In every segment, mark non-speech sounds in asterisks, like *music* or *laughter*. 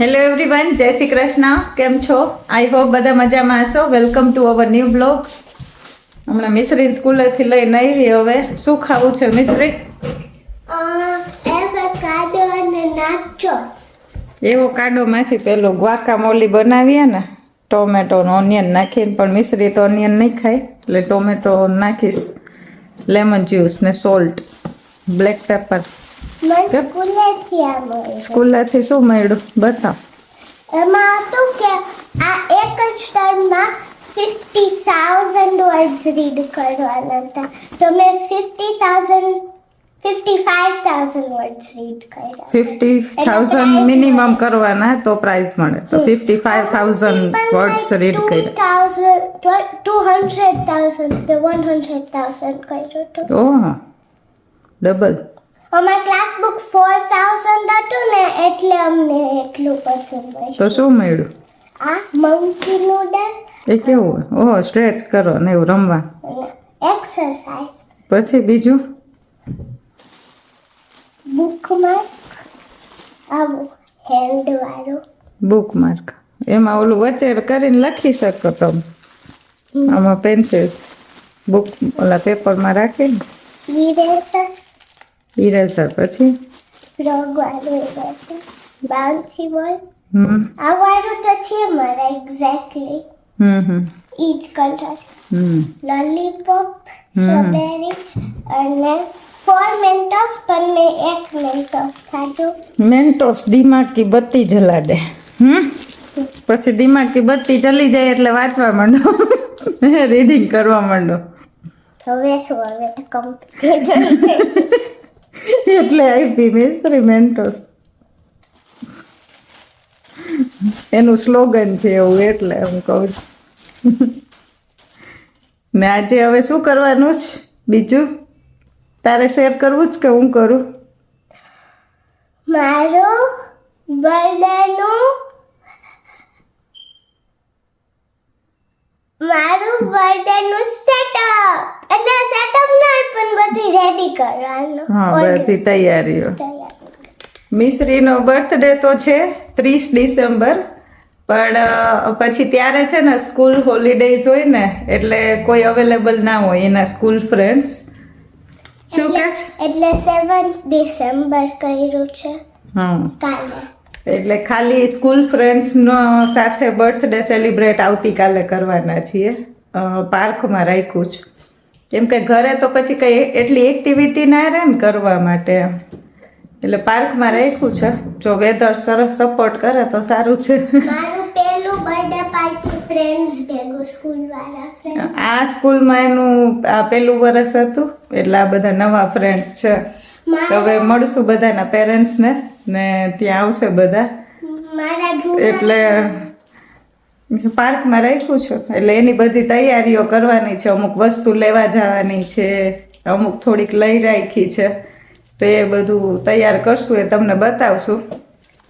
Hello everyone જય શ્રી કૃષ્ણ કેમ છો આઈ હોપ બધા મજામાં હશો. Welcome to our new blog હમણાં મિશ્રી સ્કૂલેથી લઈને આવી હવે. શું ખાવું છે મિશ્રી? એવો કાડોમાંથી પેલો ગ્વાકામોલી બનાવીએ ને ટોમેટો ઓનિયન નાખીને પણ મિશ્રી તો ઓનિયન નહીં ખાય. એટલે ટોમેટો નાખીશ. લેમન જ્યુસ ને સોલ્ટ બ્લેક પેપર? સ્કૂલેથી શું મળ્યું? બતાવ. એમાં હતું કે આ એક જ ટાઈમમાં ફિફ્ટી થાઉઝન્ડ વર્ડ્સ રીડ કરવાના હતા. તો મેં fifty thousand fifty five thousand words read કર્યા ફિફ્ટી થાઉઝન્ડ મિનિમમ કરવાના તો પ્રાઇઝ મળે. તો fifty five thousand words read કર્યા. ટુ હંડ્રેડ થાઉઝન્ડ કે વન હંડ્રેડ થાઉઝન્ડ કર્યો હતો ઓહ. ડબલ અમારા ક્લાસ બુક ફોર થાઉઝન્ડ હતું ને એટલે અમને એટલું પસંદ મળ્યું તો શું મળ્યું? આ મંકી નૂડલ એ કેવું? ઓહ સ્ટ્રેચ કરો ને એવું રમવા. એક્સરસાઇઝ પછી બીજું? બુકમાર્ક આવું હેન્ડ વાળું. બુક માર્ક એમાં ઓલું વચ્ચે કરીને લખી શકો તમે. આમાં પેન્સિલ બુક ઓલા પેપરમાં રાખીને. ઇરેઝર પછી? ફ્રોગ વાળું ઇરેઝર બાઉન્સી બોલ આ વાળું તો છે મારા એક્ઝેક્ટલી હમ હમ. ઈ જ કલર હમ. લોલીપોપ સ્ટ્રોબેરી અને ફોર મેન્ટોસ પણ મેં એક મેન્ટોસ ખાધું. મેન્ટોસ દિમાગ કી બત્તી જલા દે. હમ? પછી દિમાગ કી બત્તી જલી જાય એટલે વાંચવા માંડો. *laughs* રીડિંગ કરવા માંડો. હવે શું હવે કમ્પિટિશન છે એટલે આપી મિસ્ત્રી મેન્ટોસ. એનું સ્લોગન છે એવું એટલે હું કહું છું. ને આજે હવે શું કરવાનું છે? બીજું? તારે શેર કરવું જ કે હું કરું? મારું બર્થડેનું મારું બર્થડેનું સેટઅપ એટલે સેટઅપ નહીં પણ બધી રેડી કરવાનું. હા બધી તૈયારીઓ. તૈયારી. મિશ્રીનો બર્થડે તો છે ત્રીસ ડિસેમ્બર પણ પછી ત્યારે છે ને સ્કૂલ હોલિડેઝ હોય ને એટલે કોઈ અવેલેબલ ના હોય એના સ્કૂલ ફ્રેન્ડ્સ શું કે એટલે સેવન્થ ડિસેમ્બર કર્યું છે. હા. કાલે. એટલે ખાલી સ્કૂલ ફ્રેન્ડ્સનો સાથે બર્થડે સેલિબ્રેટ આવતીકાલે કરવાના છીએ. પાર્કમાં રાખ્યું છે. કેમ કે ઘરે તો પછી કંઈ એટલી એક્ટિવિટી ના રહે ને કરવા માટે. એટલે પાર્કમાં રાખ્યું છે. જો વેધર સરસ સપોર્ટ કરે તો સારું છે. મારું પહેલું બર્થડે પાર્ટી ફ્રેન્ડ્સ ભેગું સ્કૂલ વાળા આ સ્કૂલમાં એનું આ પહેલું વર્ષ હતું. એટલે આ બધા નવા ફ્રેન્ડ્સ છે. તો હવે મળશું બધાના પેરેન્ટ્સને ને ત્યાં આવશે બધા. એટલે પાર્કમાં રાખ્યું છે. એટલે એની બધી તૈયારીઓ કરવાની છે. અમુક વસ્તુ લેવા જવાની છે. અમુક થોડીક લઈ રાખી છે. તો એ બધું તૈયાર કરશું એ તમને બતાવશું.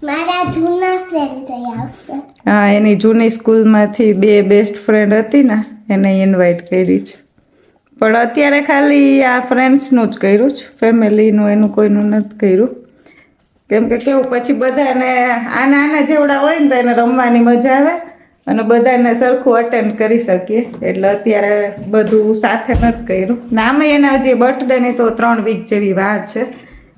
મારા જૂના ફ્રેન્ડ આવશે. હા એની જૂની સ્કૂલમાંથી બે બેસ્ટ ફ્રેન્ડ હતી ને એને ઇન્વાઇટ કરી છે. પણ અત્યારે ખાલી આ ફ્રેન્ડ્સનું જ કર્યું છે. ફેમિલીનું એનું કોઈનું નથી કર્યું. કેમ કે કેવું, પછી બધાને આના આના જેવડા હોય ને તો એને રમવાની મજા આવે અને બધાને સરખું અટેન્ડ કરી શકીએ. એટલે અત્યારે બધું સાથે નથી કર્યું. નામે એના હજી બર્થડેની તો ત્રણ વીક જેવી વાર છે.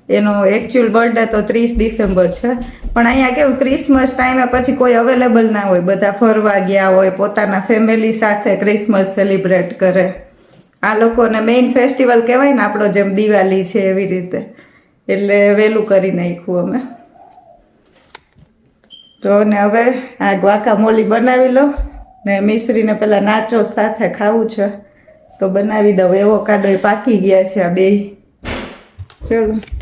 એનો એકચ્યુઅલ બર્થડે તો ત્રીસ ડિસેમ્બર છે. પણ અહીંયા કેવું ક્રિસમસ ટાઈમે પછી કોઈ અવેલેબલ ના હોય. બધા ફરવા ગયા હોય, પોતાના ફેમિલી સાથે ક્રિસમસ સેલિબ્રેટ કરે. આ લોકોને મેઇન ફેસ્ટિવલ કહેવાય ને આપણો જેમ દિવાળી છે એવી રીતે. એટલે વહેલું કરી નાખ્યું અમે. તો ને હવે આ ગ્વાકામોલી બનાવી લો. ને મિશ્રીને પહેલાં નાચો સાથે ખાવું છે. તો બનાવી દઉં. એવો કાડો પાકી ગયા છે આ બે ચલો.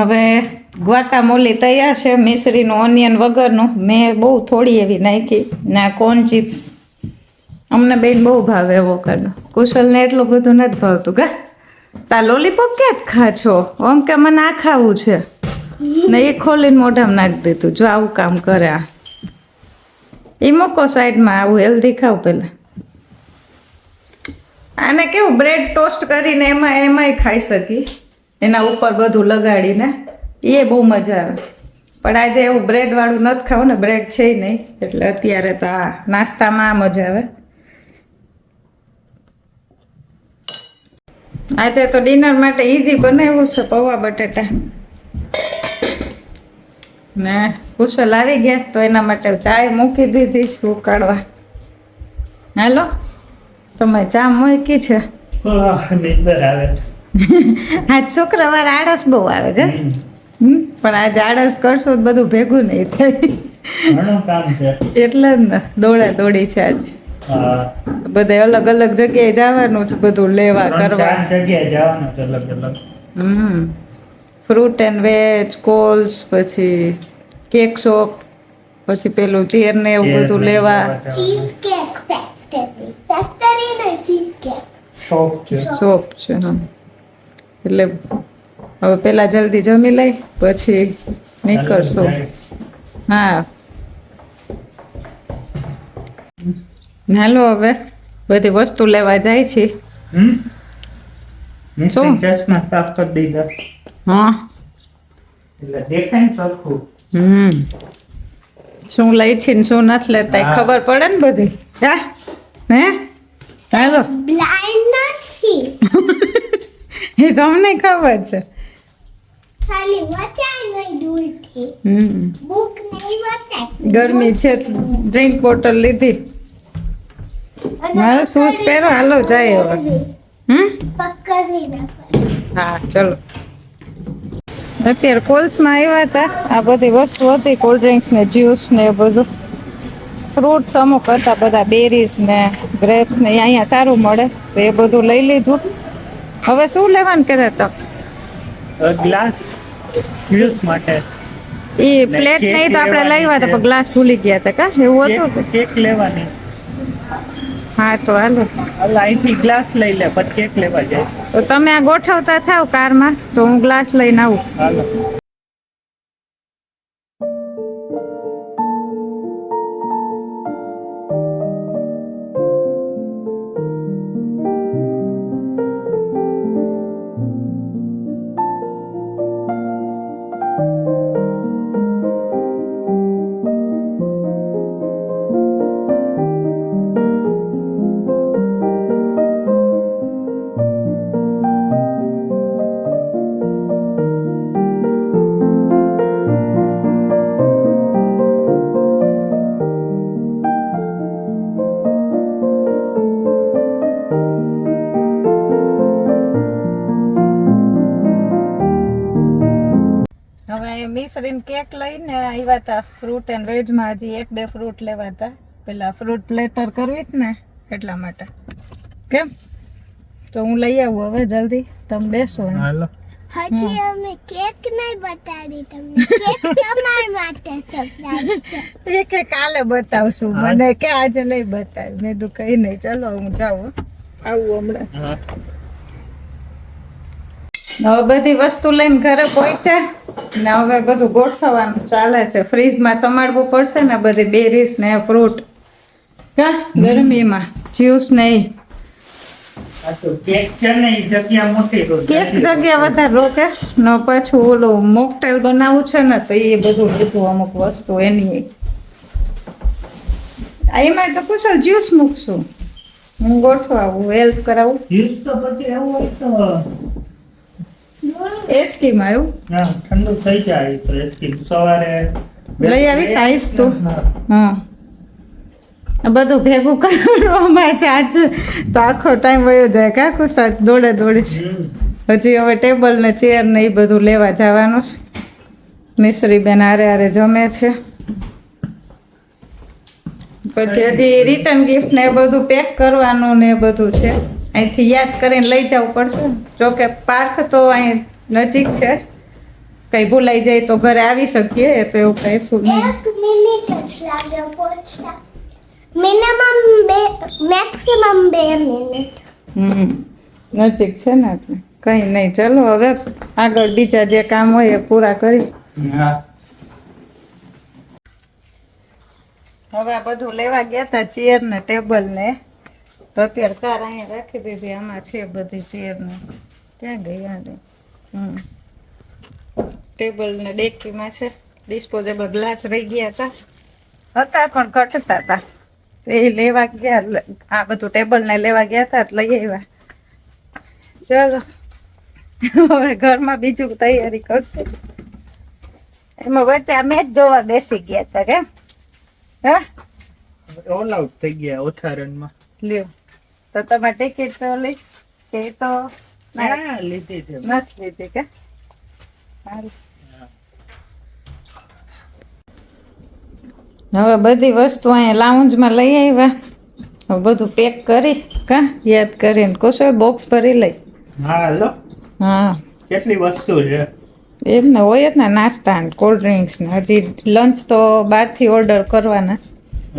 હવે ગ્વાકામોલી તૈયાર છે, મિશ્રીનું ઓનિયન વગરનું. મેં બહુ થોડી એવી નાખી. ને આ કોર્ન ચિપ્સ અમને બેન બહુ ભાવે એવોકાડો કુશલને એટલું બધું નથી ભાવતું. કા તા લોલીપોપ ક્યાં ખા છો? આમ કે મને આ ખાવું છે. ને એ ખોલીને મોઢામાં નાખી દીધું. જો આવું કામ કરે આ. એ મૂકો સાઈડમાં આવું હેલ્ધી ખાવ પહેલાં. આને કેવું બ્રેડ ટોસ્ટ કરીને એમાં એમાંય ખાઈ શકી એના ઉપર બધું લગાડીને, એ બહુ મજા આવે. પણ આજે એવું બ્રેડવાળું નથી ખાવું ને બ્રેડ છે નહીં. એટલે અત્યારે તો આ નાસ્તામાં આ મજા આવે. આજે તો ડિનર માટે ઇઝી બનાવ્યું છે પૌવા બટેટા. ને કુશલ આવી ગયા તો એના માટે ચાય મૂકી દીધી છે ઉકાળવા. હાલો તમે ચા મૂકી છે? નીંદર આવે *laughs* આજ શુક્રવાર આળસ બહુ આવે છે. હમ. હમ, પણ આજ આળસ કરશો તો બધું ભેગું નહીં થાય. એટલે જ ને દોડા દોડી છે આજ. બધે અલગ અલગ જગ્યાએ જવાનું છે બધું લેવા કરવા. જગ્યાએ જવાનું અલગ અલગ. Hmm. Fruit and veg calls પછી કેક શોપ પછી પેલું ચેર ને એવું બધું લેવા. cheesecake. શોપ છે. શોપ છે હા. એટલે હવે પેલા જલ્દી જમી લઈ પછી નીકળશું. હા. હાલો હવે બધી વસ્તુ લેવા જાય છે. હમ? શું? ચશ્મા સાફ કરી દીધા. હા. એટલે દેખાય ને સરખું. હમ. શું લઈ છે ને શું નથી લેતા ખબર પડે ને બધી? હા? હે? હાલો બ્લાઇન્ડ નથી. *laughs* એ તમને ખબર છે. ખાલી વચાય નહીં દૂરથી. હમ. બુક નહીં વચાય. ગરમી છે ડ્રિંક બોટલ લીધી. મારો શૂઝ પહેરો, હાલો જાય હવે. હમ? પકડી. હા ચલો. અત્યારે કોલ્સમાં આવ્યા હતા. આ બધી વસ્તુ હતી કોલ્ડ ડ્રિંક્સ ને જ્યુસ ને એ બધું. ફ્રૂટ્સ અમુક હતા બધા બેરીઝ ને ગ્રેપ્સ ને અહીંયા સારું મળે. તો એ બધું લઈ લીધું. હવે શું લેવાનું કહેતા તો ગ્લાસ ક્યુસ માટે. એ પ્લેટ નહીં તો આપણે લઈ લાવ્યા હતા પણ ગ્લાસ ભૂલી ગયા હતા કા? એવું હતું કેક લેવાની. હા તો હાલો. અહીંથી ગ્લાસ લઈ લે પછી કેક લેવા જાય. તો તમે આ ગોઠવતા થાવ કારમાં તો હું ગ્લાસ લઈને આવું. હાલો. હવે મિશ્રીન કેક લઈને આવ્યા હતા ફ્રૂટ એન્ડ વેજમાં હજી એક બે ફ્રૂટ લેવા હતા પેલા ફ્રૂટ પ્લેટર કરવી જ ને એટલા માટે. કેમ? તો હું લઈ આવું હવે જલ્દી. તમે બેસો. હાલો. હજી અમે કેક નહીં બતાડી તમને. કેક તમારા માટે સરપ્રાઈઝ છે. એ કે કાલે બતાવશું. મને કે આજે નહીં બતાવ્યું. મેં કીધું કઈ નહીં. ચલો હું જાઉં આવું હમણાં. હા. હવે બધી વસ્તુ લઈને ઘરે પહોંચ્યા ને હવે બધું ગોઠવવાનું ચાલે છે. ફ્રીજમાં સમાડવું પડશે ને બધી બેરીસ ને ફ્રૂટ હા ગરમીમાં જ્યુસ ને જગ્યા કેક જગ્યા વધારે રોકે. ને પાછું ઓલું મોકટેલ બનાવવું છે ને તો એ બધું લીધું અમુક વસ્તુ એની. એમાં તો કુશલ જ્યુસ મૂકશું. હું ગોઠવાવું હેલ્પ કરાવું. જ્યુસ તો પછી એવું હોય તો એ સ્કીમ આવ્યું હા ઠંડુ થઈ જાય તો એસકી સવારે લઈ આવીશ, સાઈઝ તું. હા. બધું ભેગું કરવામાં છે. તો આખો ટાઈમ વયો જાય કાકો સાચ દોડે દોડીશ. હજી હવે ટેબલ ને ચેર ને એ બધું લેવા જવાનું છે. મિશ્રી બેન આરે આરે જમે છે. પછી હજી રિટર્ન ગિફ્ટ ને બધું પેક કરવાનું ને એ બધું છે. અહીંથી યાદ કરીને લઈ જવું પડશે જોકે પાર્ક તો અહીં નજીક છે. કઈ ભૂલાઈ જાય તો ઘરે આવી શકીએ તો એવું કહીશું નહીં. એક મિનિટ જ લાગે પહોંચતા મિનિમમ બે મેક્સિમમ બે મિનિટ. હમ નજીક છે ને એટલે. કઈ નહીં ચલો હવે આગળ બીજા જે કામ હોય એ પૂરા કરી. હા. હવે આ બધું લેવા ગયા હતા ચેર ને ટેબલ ને. તો અત્યારે કાર અહીંયા રાખી દીધી આમાં છે બધી ચેર ને. ક્યાં ગઈ આને હમ ટેબલ ને ડેકીમાં છે. ડિસ્પોઝેબલ ગ્લાસ રહી ગયા હતા. હતા પણ ઘટતા હતા. તો એ લેવા ગયા આ બધું ટેબલ ને લેવા ગયા હતા લઈ આવ્યા. ચલો. હવે ઘરમાં બીજું તૈયારી કરશે. એમાં વચ્ચે આ મેચ જોવા બેસી ગયા હતા કેમ હા? ઓલ આઉટ થઈ ગયા ઓછા રનમાં. લ્યો. તો તમે ટિકિટ તો લઈ તે તો ના, લીધી છે. નથી લીધી કે? હવે બધી વસ્તુ અહીંયા લાઉન્જમાં લઈ આવ્યા. હવે બધું પેક કરી કા યાદ કરીને. કોશો બોક્સ ભરી લઈ. હા લો. હા. કેટલી વસ્તુ છે? એમ ને હોય જ ને નાસ્તા ને કોલ્ડ ડ્રિંક્સ ને. હજી લંચ તો બહારથી ઓર્ડર કરવાના.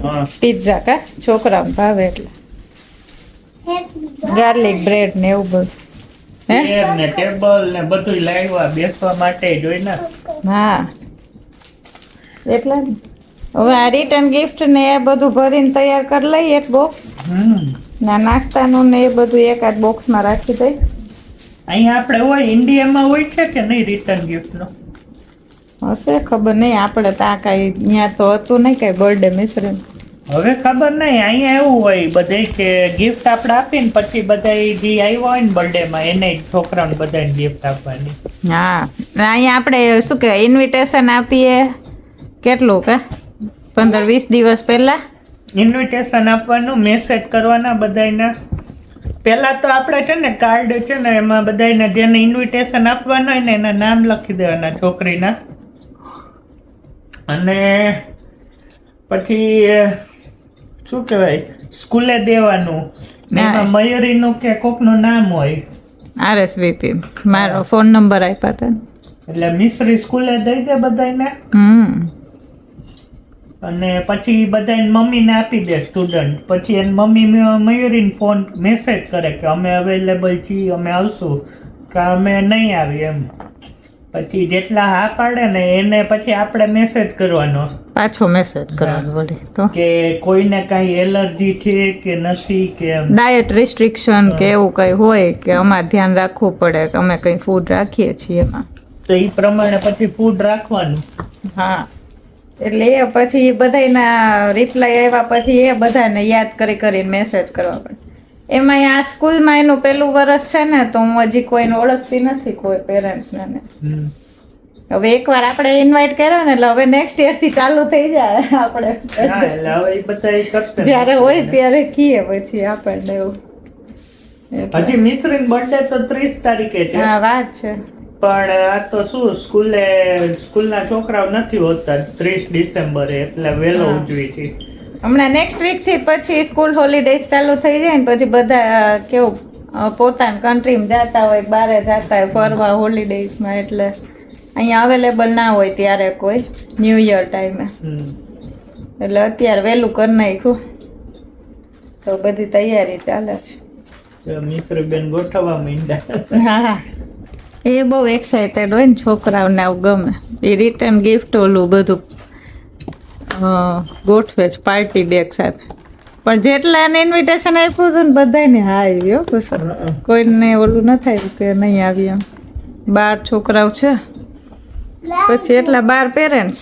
હા. પિઝા કા? છોકરાઓને ભાવે એટલે. ગાર્લિક બ્રેડ ને એવું બધું. ચેર ને ટેબલ ને બધું લાવ્યા બેસવા માટે જોઈ ને. હા. એટલે. હવે આ રિટર્ન ગિફ્ટ ને એ બધું ભરીને તૈયાર કરી લઈ એક બોક્સ ના નાસ્તાનું ને એ બધું એકાદ બોક્સમાં રાખી દઈ. અહીંયા આપણે હોય ઇન્ડિયામાં હોય છે કે નહીં રિટર્ન ગિફ્ટ નો? હશે ખબર નહીં. આપણે તો આ કાંઈ ત્યાં તો હતું નહીં કાંઈ બર્થડે મિશ્રણ. હવે ખબર નહીં અહીંયા એવું હોય બધે કે ગિફ્ટ આપણે આપીને પછી બધા જે આવ્યા હોય ને બર્થડે માં એને છોકરાને બધાને ગિફ્ટ આપવાની. હા અહીંયા આપણે શું કહેવાય ઇન્વિટેશન આપીએ. કેટલું કે? પંદર વીસ દિવસ પહેલાં? ઇન્વિટેશન આપવાનું મેસેજ કરવાના બધાયના. પહેલા તો આપણે છે ને કાર્ડ છે ને એમાં બધાને જેને ઇન્વિટેશન આપવાનું હોય ને એના નામ લખી દેવાના છોકરીના. અને પછી શું કહેવાય? સ્કૂલે દેવાનું. એમાં મયુરીનું કે કોકનું નામ હોય? આરએસવીપી મારો ફોન નંબર આપ્યા હતા એટલે મિશ્રી સ્કૂલે દઈ દે બધાયને? હમ. અને પછી બધાને મમ્મીને આપી દે સ્ટુડન્ટ પછી એની મમ્મી મયુરીને ફોન મેસેજ કરે કે અમે અવેલેબલ છીએ અમે આવશું. કે અમે નહીં આવી એમ. પછી જેટલા હા પાડે ને એને પછી આપણે મેસેજ કરવાનો. પાછો મેસેજ કરવાનો વળી તો. કે કોઈને કાંઈ એલર્જી છે કે નથી કે ડાયટ રિસ્ટ્રિક્શન કે એવું કંઈ હોય કે અમારે ધ્યાન રાખવું પડે કે અમે કંઈ ફૂડ રાખીએ છીએ એમાં? તો એ પ્રમાણે પછી ફૂડ રાખવાનું. હા. એટલે એ પછી બધાના રિપ્લાય આવ્યા પછી એ બધાને યાદ કરી કરીને મેસેજ કરવા પડે. એમાં આ સ્કૂલમાં એનું પહેલું વર્ષ છે ને તો હું હજી કોઈને ઓળખતી નથી કોઈ પેરેન્ટ્સને ને. હવે એકવાર આપણે ઇન્વાઇટ કર્યો ને એટલે હવે નેક્સ્ટ યરથી ચાલુ થઈ જાય આપણે. જ્યારે હોય ત્યારે કીએ પછી આપણને એવું. હજી મિશ્રીન બર્થડે તો ત્રીસ તારીખે છે. હા વાત છે. પણ આ તો શું સ્કૂલે સ્કૂલના છોકરાઓ નથી હોતા ત્રીસ ડિસેમ્બરે એટલે વહેલો ઉજવી છે. હમણાં નેક્સ્ટ વીકથી પછી સ્કૂલ હોલિડેઝ ચાલુ થઈ જાય ને પછી બધા કેવું પોતાની કન્ટ્રીમાં જતા હોય બારે જતા હોય ફરવા હોલિડેઝમાં એટલે અહીંયા અવેલેબલ ના હોય ત્યારે કોઈ ન્યૂ યર ટાઈમે એટલે અત્યારે વહેલું કરી નાખ્યું. તો બધી તૈયારી ચાલે છે. મિત્ર બેન ગોઠવવા માંડ્યા. હા હા. એ બહુ એક્સાઇટેડ હોય ને છોકરાઓને આવું ગમે. એ રિટર્ન ગિફ્ટ ઓલું બધું ગોઠવે છે પાર્ટી બેગ સાથે. પણ જેટલા એને ઇન્વિટેશન આપ્યું હતું ને બધાને હા આવ્યો કુશળ કોઈને ઓલું ન થાય કે નહીં આવી એમ. બાર છોકરાઓ છે. પછી એટલા બાર પેરેન્ટ્સ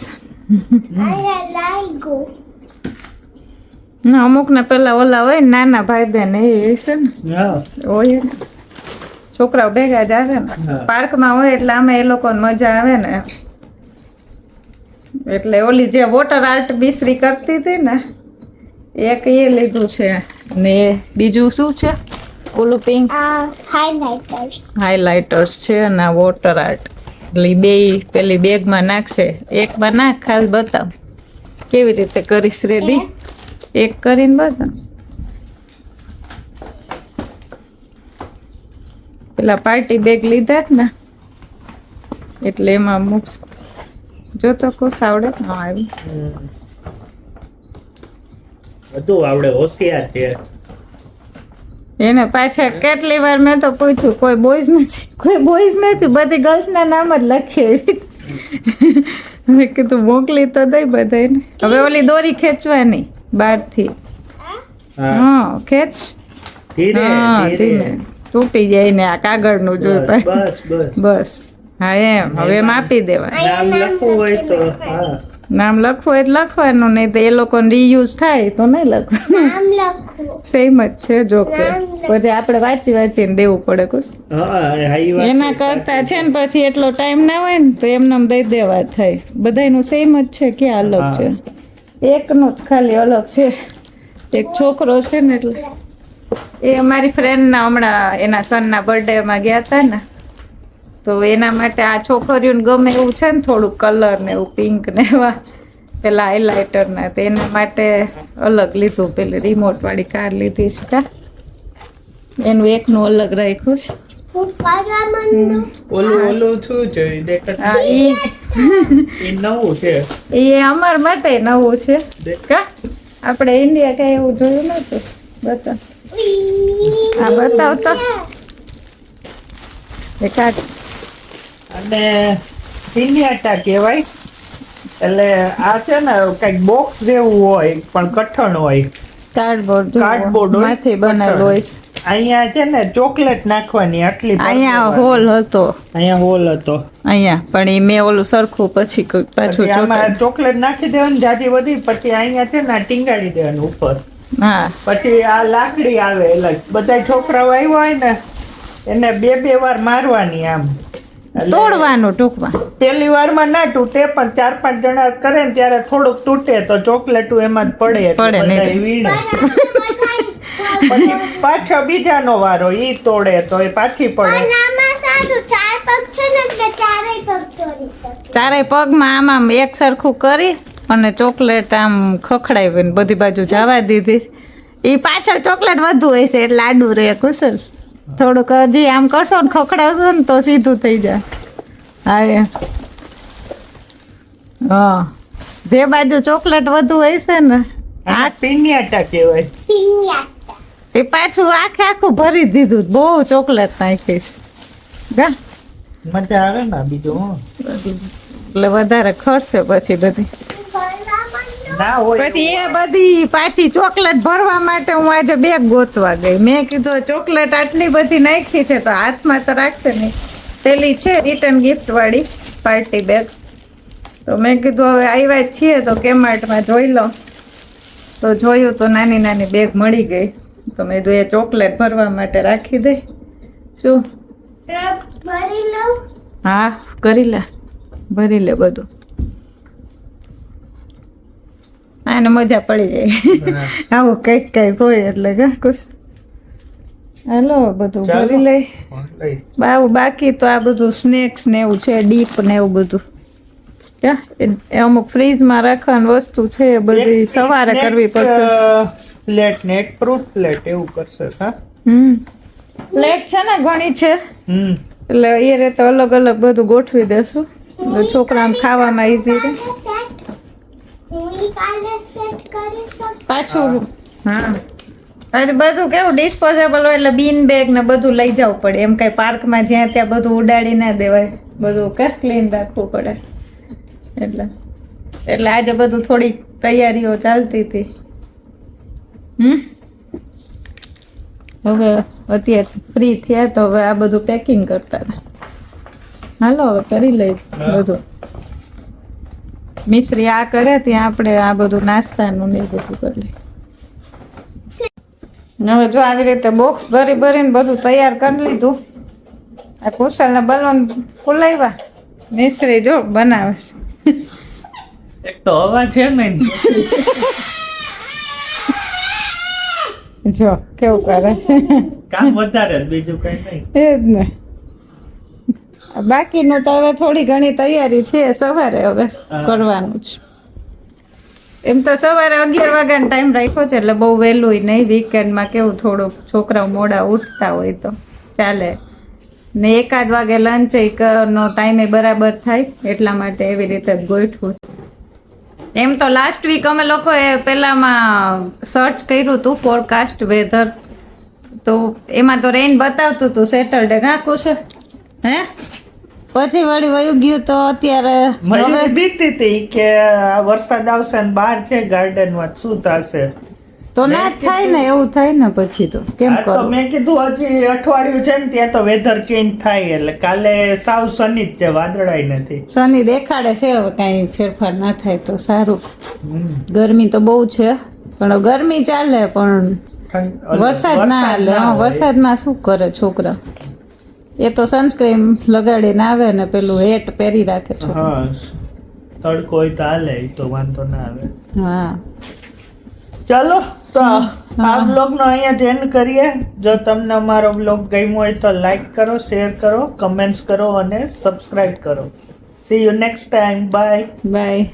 ના અમુક ને પેલા ઓલા હોય ને નાના ભાઈ બહેન એ છે ને. હોય ને. છોકરાઓ ભેગા જ આવે ને. પાર્કમાં હોય એટલે આમાં એ લોકોને મજા આવે ને. એટલે ઓલી જે વોટર આર્ટ બિસરી કરતી હતી ને એક એ લીધું છે. ને બીજું શું છે? ઓલું પિંક હાઇલાઇટર્સ હાઇલાઇટર્સ છે અને વોટર આર્ટ એટલે બે પેલી બેગમાં નાખશે. એકમાં નાખ ખાસ બતાવ. કેવી રીતે કરીશ રેડી એક કરીને બતાવ. પેલા પાર્ટી બેગ લીધા જ ને. એટલે એમાં મૂકશ. જો તો કુછ આવડે. હા આવ્યું બધું આવડે હોશિયાર છે. એને પાછા કેટલી વાર મેં તો પૂછ્યું કોઈ બોયઝ નથી કોઈ બોયઝ નથી બધી ગર્લ્સના નામ જ લખી મેં કીધું મોકલી તો દઈ બધાને હવે ઓલી દોરી ખેંચવાની બહારથી. હા. હા ખેંચ. હા ધીમે તૂટી જાય ને આ કાગળનું બસ બસ. બસ. હા એમ. હવે એમ આપી દેવા નામ લખવું હોય તો હા. નામ લખવું હોય તો લખવાનું નહીં તો એ લોકોને રીયુઝ થાય તો નહીં લખવાનું. સેમ જ છે જો કે. પછી આપણે વાંચી વાંચીને દેવું પડે વાત એના કરતા છે ને પછી એટલો ટાઈમ ના હોય ને તો એમને દઈ દેવા થાય. બધાયનું સેમ જ છે ક્યાં અલગ છે? એકનું જ ખાલી અલગ છે. એક છોકરો છે ને એટલે. એ અમારી ફ્રેન્ડના હમણાં એના સનના બર્થડેમાં ગયા હતા ને. તો એના માટે આ છોકરીઓને ગમે એવું છે ને થોડું કલર ને એવું પિંક ને એવા પેલા હાઇલાઇટર ને તો એના માટે અલગ લીધું પેલી રિમોટ વાળી કાર લીધી છે કા. એનું એકનું અલગ રાખ્યું છે. હું ઓલું ઓલું શું છે? દેખાડ. ઈ. નવું છે. એ અમાર માટે નવું છે. કા? આપણે ઇન્ડિયા કઈ એવું જોયું નતું? બતાવ. આ બતાવ તો. એ કાઢ અને પિન્યાટા કહેવાય. એટલે આ છે ને કંઈક બોક્સ જેવું હોય પણ કઠણ હોય. કાર્ડબોર્ડ કાર્ડબોર્ડમાંથી બનેલું હોય. અહીંયા છે ને ચોકલેટ નાખવાની આટલી અહીંયા હોલ હતો. અહીંયા હોલ હતો. અહીંયા પણ એ મેં ઓલું સરખું પછી પાછું આમાં ચોકલેટ નાખી દેવાની જાજી બધી પછી અહીંયા છે ને ટીંગાડી દેવાનું ઉપર. હા. પછી આ લાકડી આવે એટલે બધા છોકરાઓ આવ્યા હોય ને એને બે બે વાર મારવાની આમ. તોડવાનું ટૂંકમાં. પહેલી વારમાં ના તૂટે પણ ચાર પાંચ જણા કરે ને ત્યારે થોડુંક તૂટે તો ચોકલેટું એમાં જ પડે પડે નહીં વીણે. *laughs* પછી પાછો બીજાનો વારો ઈ તોડે તો એ પાછી પડે. પણ આમાં સારું ચાર પગ છે ને એટલે ચારેય પગ તોડી શકે. ચારેય પગમાં આમ આમ એક સરખું કરી અને ચોકલેટ આમ ખખડાવી ને બધી બાજુ જવા દીધી. એ પાછળ ચોકલેટ વધુ હોય છે એટલે આડું રહે કુશલ થોડુંક હજી આમ કરશો ને ખખડાવશો ને તો સીધું થઈ જાય. હા એ હા. જે બાજુ ચોકલેટ વધુ હશે ને આ પિન્યાટા કહેવાય. પિન્યાટા. એ પાછું આખે આખું ભરી દીધું. બહુ ચોકલેટ નાખી છે. ગા મજા આવે ને બીજું એટલે વધારે ખર્ચે પછી બધી. ના હોય પછી એ બધી પાછી ચોકલેટ ભરવા માટે હું આજે બેગ ગોતવા ગઈ. મેં કીધું ચોકલેટ આટલી બધી નાખી છે તો હાથમાં તો રાખશે નહીં. પેલી છે રિટર્ન ગિફ્ટ વાળી પાર્ટી બેગ. તો મેં કીધું હવે આવ્યા જ છીએ તો કેમાર્ટમાં જોઈ લો તો જોયું તો નાની નાની બેગ મળી ગઈ. તો મેં કીધું એ ચોકલેટ ભરવા માટે રાખી દે. શું? ટ્રક ભરી લઉં? હા કરી લે. ભરી લે બધું. આને મજા પડી જાય. આવું કંઈક કંઈક હોય એટલે કા ખુશ. હાલો બધું. ભરી લઈ. બાવ બાકી તો આ બધું સ્નેક્સ ને એવું છે ડીપ ને એવું બધું. અમુક ફ્રીજમાં રાખવાની વસ્તુ છે એ બધી સવારે કરવી પડશે. પ્લેટ ને એક ફ્રૂટ પ્લેટ એવું કરશે હા? હમ. પ્લેટ છે ને ઘણી છે. હમ. એટલે એ રીતે અલગ અલગ બધું ગોઠવી દેશું. એટલે છોકરાને ખાવામાં ઈઝી રહે સેટ હું ઈ કાલે સેટ કરી શકું પાછું હા. અરે બધું કેવું ડિસ્પોઝેબલ હોય એટલે બીન બેગ ને બધું લઈ જવું પડે. એમ કઈ પાર્કમાં જ્યાં ત્યાં બધું ઉડાડી ના દેવાય. બધું કે ક્લીન રાખવું પડે. એટલે એટલે આજે બધું થોડી તૈયારીઓ ચાલતી હતી. હમ? હવે અત્યારે ફ્રી થયા તો હવે આ બધું પેકિંગ કરતા હતા. હાલો હવે કરી લઈ બધું. મિશ્રી આ કરે ત્યાં આપણે આ બધું નાસ્તાનું ને બધું કરી લઈએ. હવે જો આવી રીતે બોક્સ ભરી ભરીને બધું તૈયાર કરી લીધું આ કુશલના બલૂન ફૂલાવ્યા મિશ્રી જો બનાવે છે. એક તો હવા છે ને. જો કેવું કરે છે. કામ વધારે બીજું કઈ નહીં. એ જ ને. બાકીનું તો હવે થોડી ઘણી તૈયારી છે સવારે હવે કરવાનું જ. એમ તો સવારે અગિયાર વાગ્યાનો ટાઈમ રાખ્યો છે એટલે બહુ વહેલું નહીં. વીકેન્ડમાં કેવું થોડુંક છોકરાઓ મોડા ઉઠતા હોય તો ચાલે. ને એકાદ વાગે લંચ નો ટાઈમે બરાબર થાય એટલા માટે એવી રીતે ગોઠવું. એમ તો લાસ્ટ વીક અમે લોકોએ પેલામાં સર્ચ કર્યું હતું ફોરકાસ્ટ વેધર તો એમાં તો રેઇન બતાવતું હતું સેટરડે કાકું છે. હે? પછી વળી વયું ગયું તો અત્યારે મને બીકતી હતી કે આ વરસાદ આવશે ને બહાર છે ગાર્ડનમાં શું થશે? તો ના થાય ને એવું થાય ને પછી તો. કેમ કરો? મેં કીધું હજી અઠવાડિયું છે ને ત્યાં તો વેધર ચેન્જ થાય એટલે કાલે સાવ સની જ છે વાદળાય નથી. શનિ દેખાડે છે હવે કાંઈ ફેરફાર ના થાય તો સારું. ગરમી તો બહુ છે પણ ગરમી ચાલે પણ વરસાદ ના હાલે. વરસાદમાં શું કરે છોકરા? એ તો સનસ્ક્રીન લગાડીને આવે ને પેલું હેટ પહેરી રાખે છે. હા તડકો હોય તો હાલે તો વાંધો ના આવે. હા. ચાલો તો આ બ્લોગ નો અહીંયા જ એન્ડ કરીએ. જો તમને અમારો બ્લોગ ગમ્યો હોય તો લાઈક કરો શેર કરો કમેન્ટ્સ કરો અને સબસ્ક્રાઇબ કરો. See you next time bye bye